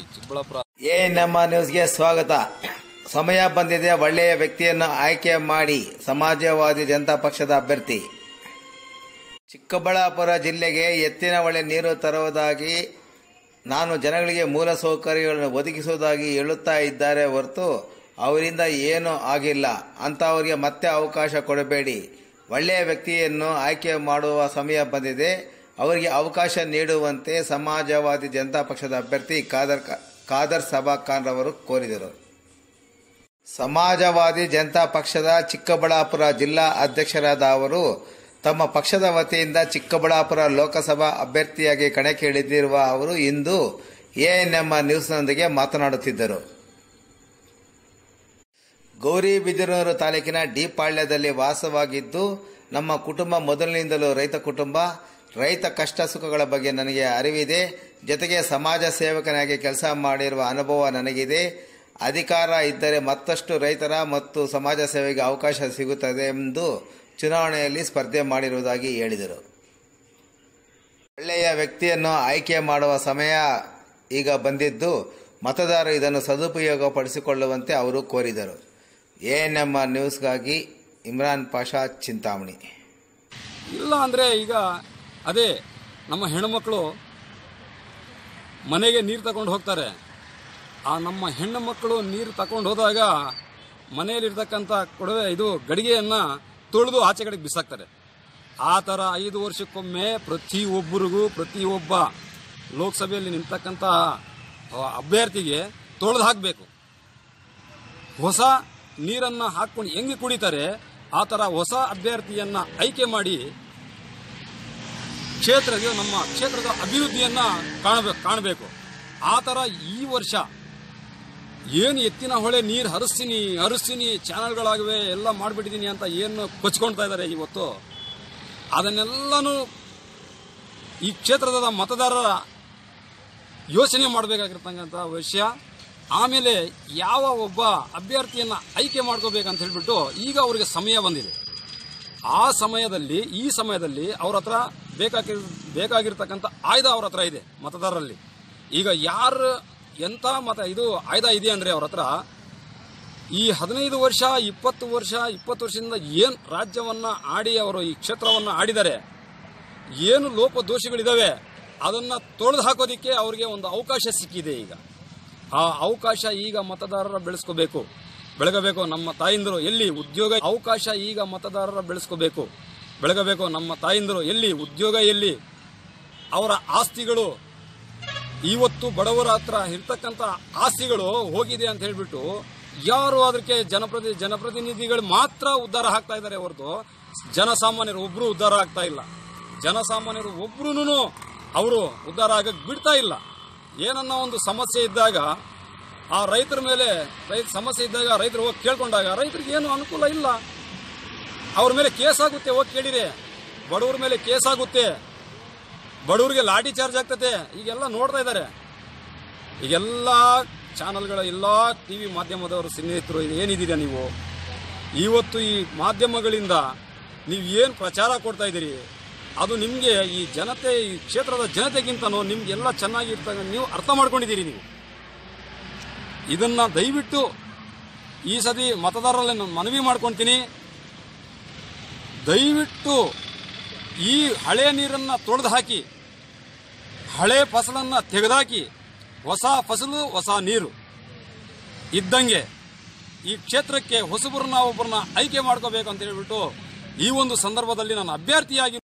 ಚಿಕ್ಕಬಳ್ಳಾಪುರ. ಏ, ನಮ್ಮ ನ್ಯೂಸ್ಗೆ ಸ್ವಾಗತ. ಸಮಯ ಬಂದಿದೆ, ಒಳ್ಳೆಯ ವ್ಯಕ್ತಿಯನ್ನು ಆಯ್ಕೆ ಮಾಡಿ ಸಮಾಜವಾದಿ ಜನತಾ ಪಕ್ಷದ ಅಭ್ಯರ್ಥಿ. ಚಿಕ್ಕಬಳ್ಳಾಪುರ ಜಿಲ್ಲೆಗೆ ಎತ್ತಿನ ಹೊಳೆ ನೀರು ತರುವುದಾಗಿ ನಾನು ಜನಗಳಿಗೆ ಮೂಲ ಸೌಕರ್ಯಗಳನ್ನು ಒದಗಿಸುವುದಾಗಿ ಹೇಳುತ್ತಾ ಇದ್ದಾರೆ ಹೊರತು ಅವರಿಂದ ಏನೂ ಆಗಿಲ್ಲ. ಅಂಥವರಿಗೆ ಮತ್ತೆ ಅವಕಾಶ ಕೊಡಬೇಡಿ. ಒಳ್ಳೆಯ ವ್ಯಕ್ತಿಯನ್ನು ಆಯ್ಕೆ ಮಾಡುವ ಸಮಯ ಬಂದಿದೆ. ಅವರಿಗೆ ಅವಕಾಶ ನೀಡುವಂತೆ ಸಮಾಜವಾದಿ ಜನತಾ ಪಕ್ಷದ ಅಭ್ಯರ್ಥಿ ಖಾದರ್ ಖಾದರ್ ಸಬಾ ಖಾನ್ ರವರು ಕೋರಿದರು. ಸಮಾಜವಾದಿ ಜನತಾ ಪಕ್ಷದ ಚಿಕ್ಕಬಳ್ಳಾಪುರ ಜಿಲ್ಲಾ ಅಧ್ಯಕ್ಷರಾದ ಅವರು ತಮ್ಮ ಪಕ್ಷದ ವತಿಯಿಂದ ಚಿಕ್ಕಬಳ್ಳಾಪುರ ಲೋಕಸಭಾ ಅಭ್ಯರ್ಥಿಯಾಗಿ ಕಣಕ್ಕೆ ಇಳಿದಿರುವ ಅವರು ಇಂದು ಎಎನ್ಎಂ ನ್ಯೂಸ್ನೊಂದಿಗೆ ಮಾತನಾಡುತ್ತಿದ್ದರು. ಗೌರಿಬಿದನೂರು ತಾಲೂಕಿನ ಡಿ ಪಾಳ್ಯದಲ್ಲಿ ವಾಸವಾಗಿದ್ದು ನಮ್ಮ ಕುಟುಂಬ ಮೊದಲಿನಿಂದಲೂ ರೈತ ಕುಟುಂಬ. ರೈತ ಕಷ್ಟ ಸುಖಗಳ ಬಗ್ಗೆ ನನಗೆ ಅರಿವಿದೆ. ಜೊತೆಗೆ ಸಮಾಜ ಸೇವಕನಾಗಿ ಕೆಲಸ ಮಾಡಿರುವ ಅನುಭವ ನನಗಿದೆ. ಅಧಿಕಾರ ಇದ್ದರೆ ಮತ್ತಷ್ಟು ರೈತರ ಮತ್ತು ಸಮಾಜ ಸೇವೆಗೆ ಅವಕಾಶ ಸಿಗುತ್ತದೆ ಎಂದು ಚುನಾವಣೆಯಲ್ಲಿ ಸ್ಪರ್ಧೆ ಮಾಡಿರುವುದಾಗಿ ಹೇಳಿದರು. ಒಳ್ಳೆಯ ವ್ಯಕ್ತಿಯನ್ನು ಆಯ್ಕೆ ಮಾಡುವ ಸಮಯ ಈಗ ಬಂದಿದ್ದು, ಮತದಾರರು ಇದನ್ನು ಸದುಪಯೋಗಪಡಿಸಿಕೊಳ್ಳುವಂತೆ ಅವರು ಕೋರಿದರು. ಎಎನ್ಎಂ ನ್ಯೂಸ್ಗಾಗಿ ಇಮ್ರಾನ್ ಪಾಷಾ ಚಿಂತಾಮಣಿ. ಇಲ್ಲ ಅಂದರೆ ಈಗ ಅದೇ ನಮ್ಮ ಹೆಣ್ಣುಮಕ್ಕಳು ಮನೆಗೆ ನೀರು ತಗೊಂಡು ಹೋಗ್ತಾರೆ. ಆ ನಮ್ಮ ಹೆಣ್ಣು ಮಕ್ಕಳು ನೀರು ತಗೊಂಡು ಹೋದಾಗ ಮನೆಯಲ್ಲಿರ್ತಕ್ಕಂಥ ಕೊಡವೆ ಇದು ಗಡಿಗೆಯನ್ನು ತೊಳೆದು ಆಚೆ ಕಡೆಗೆ ಬಿಸಾಕ್ತಾರೆ. ಆ ಥರ ಐದು ವರ್ಷಕ್ಕೊಮ್ಮೆ ಪ್ರತಿಯೊಬ್ಬರಿಗೂ ಪ್ರತಿಯೊಬ್ಬ ಲೋಕಸಭೆಯಲ್ಲಿ ನಿಂತಕ್ಕಂಥ ಅಭ್ಯರ್ಥಿಗೆ ತೊಳೆದು ಹಾಕಬೇಕು. ಹೊಸ ನೀರನ್ನು ಹಾಕ್ಕೊಂಡು ಹೆಂಗೆ ಕುಡಿತಾರೆ, ಆ ಥರ ಹೊಸ ಅಭ್ಯರ್ಥಿಯನ್ನು ಆಯ್ಕೆ ಮಾಡಿ ಕ್ಷೇತ್ರದ ನಮ್ಮ ಕ್ಷೇತ್ರದ ಅಭಿವೃದ್ಧಿಯನ್ನ ಕಾಣಬೇಕು ಕಾಣಬೇಕು. ಆ ಥರ ಈ ವರ್ಷ ಏನು ಎತ್ತಿನ ಹೊಳೆ ನೀರು ಹರಿಸ್ತೀನಿ ಹರಿಸ್ತೀನಿ, ಚಾನಲ್ಗಳಾಗಿವೆ, ಎಲ್ಲ ಮಾಡಿಬಿಟ್ಟಿದ್ದೀನಿ ಅಂತ ಏನು ಕೊಚ್ಕೊಳ್ತಾ ಇದ್ದಾರೆ ಇವತ್ತು. ಅದನ್ನೆಲ್ಲನೂ ಈ ಕ್ಷೇತ್ರದ ಮತದಾರರ ಯೋಚನೆ ಮಾಡಬೇಕಾಗಿರ್ತಕ್ಕಂಥ ವಿಷಯ. ಆಮೇಲೆ ಯಾವ ಒಬ್ಬ ಅಭ್ಯರ್ಥಿಯನ್ನು ಆಯ್ಕೆ ಮಾಡ್ಕೋಬೇಕಂತ ಹೇಳಿಬಿಟ್ಟು ಈಗ ಅವರಿಗೆ ಸಮಯ ಬಂದಿದೆ. ಆ ಸಮಯದಲ್ಲಿ, ಈ ಸಮಯದಲ್ಲಿ ಅವರ ಹತ್ರ ಬೇಕಾಗಿ, ಬೇಕಾಗಿರ್ತಕ್ಕಂಥ ಆಯ್ದ ಅವ್ರ ಹತ್ರ ಇದೆ ಮತದಾರರಲ್ಲಿ. ಈಗ ಯಾರು ಎಂಥ ಮತ ಇದು ಆಯ್ದ ಇದೆ ಅಂದರೆ ಅವ್ರ ಹತ್ರ ಈ ಹದಿನೈದು ವರ್ಷ, ಇಪ್ಪತ್ತು ವರ್ಷ, ಇಪ್ಪತ್ತು ವರ್ಷದಿಂದ ಏನು ರಾಜ್ಯವನ್ನು ಆಡಿ ಅವರು ಈ ಕ್ಷೇತ್ರವನ್ನು ಆಡಿದ್ದಾರೆ ಏನು ಲೋಪ ದೋಷಗಳಿದ್ದಾವೆ ಅದನ್ನು ತೊಳೆದು ಹಾಕೋದಿಕ್ಕೆ ಅವರಿಗೆ ಒಂದು ಅವಕಾಶ ಸಿಕ್ಕಿದೆ ಈಗ. ಆ ಅವಕಾಶ ಈಗ ಮತದಾರರ ಬೆಳೆಸ್ಕೋಬೇಕು. ಬೆಳಗಬೇಕು ನಮ್ಮ ತಾಯಿಂದರು ಎಲ್ಲಿ ಉದ್ಯೋಗ, ಅವಕಾಶ ಈಗ ಮತದಾರರ ಬೆಳೆಸ್ಕೋಬೇಕು. ಬೆಳಗಬೇಕು. ನಮ್ಮ ತಾಯಿಂದರು ಎಲ್ಲಿ, ಉದ್ಯೋಗ ಎಲ್ಲಿ, ಅವರ ಆಸ್ತಿಗಳು, ಇವತ್ತು ಬಡವರ ಹತ್ರ ಇರ್ತಕ್ಕಂಥ ಆಸ್ತಿಗಳು ಹೋಗಿದೆ ಅಂತ ಹೇಳಿಬಿಟ್ಟು ಯಾರು ಅದಕ್ಕೆ ಜನಪ್ರತಿ, ಜನಪ್ರತಿನಿಧಿಗಳು ಮಾತ್ರ ಉದ್ಧಾರ ಆಗ್ತಾ ಇದ್ದಾರೆ ಹೊರತು ಜನಸಾಮಾನ್ಯರು ಒಬ್ಬರು ಉದ್ಧಾರ ಆಗ್ತಾ ಇಲ್ಲ. ಜನಸಾಮಾನ್ಯರು ಒಬ್ರು ಅವರು ಉದ್ಧಾರ ಆಗಕ್ಕೆ ಬಿಡ್ತಾ ಇಲ್ಲ. ಏನನ್ನ ಒಂದು ಸಮಸ್ಯೆ ಇದ್ದಾಗ, ಆ ರೈತರ ಮೇಲೆ ರೈತ ಸಮಸ್ಯೆ ಇದ್ದಾಗ ರೈತರು ಹೋಗಿ ಕೇಳ್ಕೊಂಡಾಗ ರೈತರಿಗೆ ಏನು ಅನುಕೂಲ ಇಲ್ಲ. ಅವ್ರ ಮೇಲೆ ಕೇಸ್ ಆಗುತ್ತೆ, ಹೋಗಿ ಕೇಳಿರಿ. ಬಡವ್ರ ಮೇಲೆ ಕೇಸ್ ಆಗುತ್ತೆ. ಬಡವ್ರಿಗೆ ಲಾಠಿ ಚಾರ್ಜ್ ಆಗ್ತದೆ ಈಗೆಲ್ಲ ನೋಡ್ತಾ ಇದ್ದಾರೆ. ಈಗೆಲ್ಲ ಚಾನಲ್ಗಳ ಎಲ್ಲ ಟಿ ವಿ ಮಾಧ್ಯಮದವರು ಸ್ನೇಹಿತರು ಏನಿದ್ದೀರಾ ನೀವು? ಇವತ್ತು ಈ ಮಾಧ್ಯಮಗಳಿಂದ ನೀವು ಏನು ಪ್ರಚಾರ ಕೊಡ್ತಾ ಇದ್ದೀರಿ? ಅದು ನಿಮಗೆ ಈ ಜನತೆ, ಈ ಕ್ಷೇತ್ರದ ಜನತೆಗಿಂತನೂ ನಿಮ್ಗೆಲ್ಲ ಚೆನ್ನಾಗಿರ್ತಕ್ಕ ನೀವು ಅರ್ಥ ಮಾಡ್ಕೊಂಡಿದ್ದೀರಿ ನೀವು. ಇದನ್ನು ದಯವಿಟ್ಟು ಈ ಸತಿ ಮತದಾರರಲ್ಲಿ ಮನವಿ ಮಾಡ್ಕೊಳ್ತೀನಿ ದಯವಿಟ್ಟು ಈ ಹಳೆ ನೀರನ್ನು ತೊಳೆದು ಹಾಕಿ, ಹಳೆ ಫಸಲನ್ನು ತೆಗೆದಾಕಿ, ಹೊಸ ಫಸಲು, ಹೊಸ ನೀರು ಇದ್ದಂಗೆ ಈ ಕ್ಷೇತ್ರಕ್ಕೆ ಹೊಸಬರನ್ನ ಒಬ್ಬರನ್ನ ಆಯ್ಕೆ ಮಾಡ್ಕೋಬೇಕು ಅಂತ ಹೇಳ್ಬಿಟ್ಟು ಈ ಒಂದು ಸಂದರ್ಭದಲ್ಲಿ ನಾನು ಅಭ್ಯರ್ಥಿಯಾಗಿ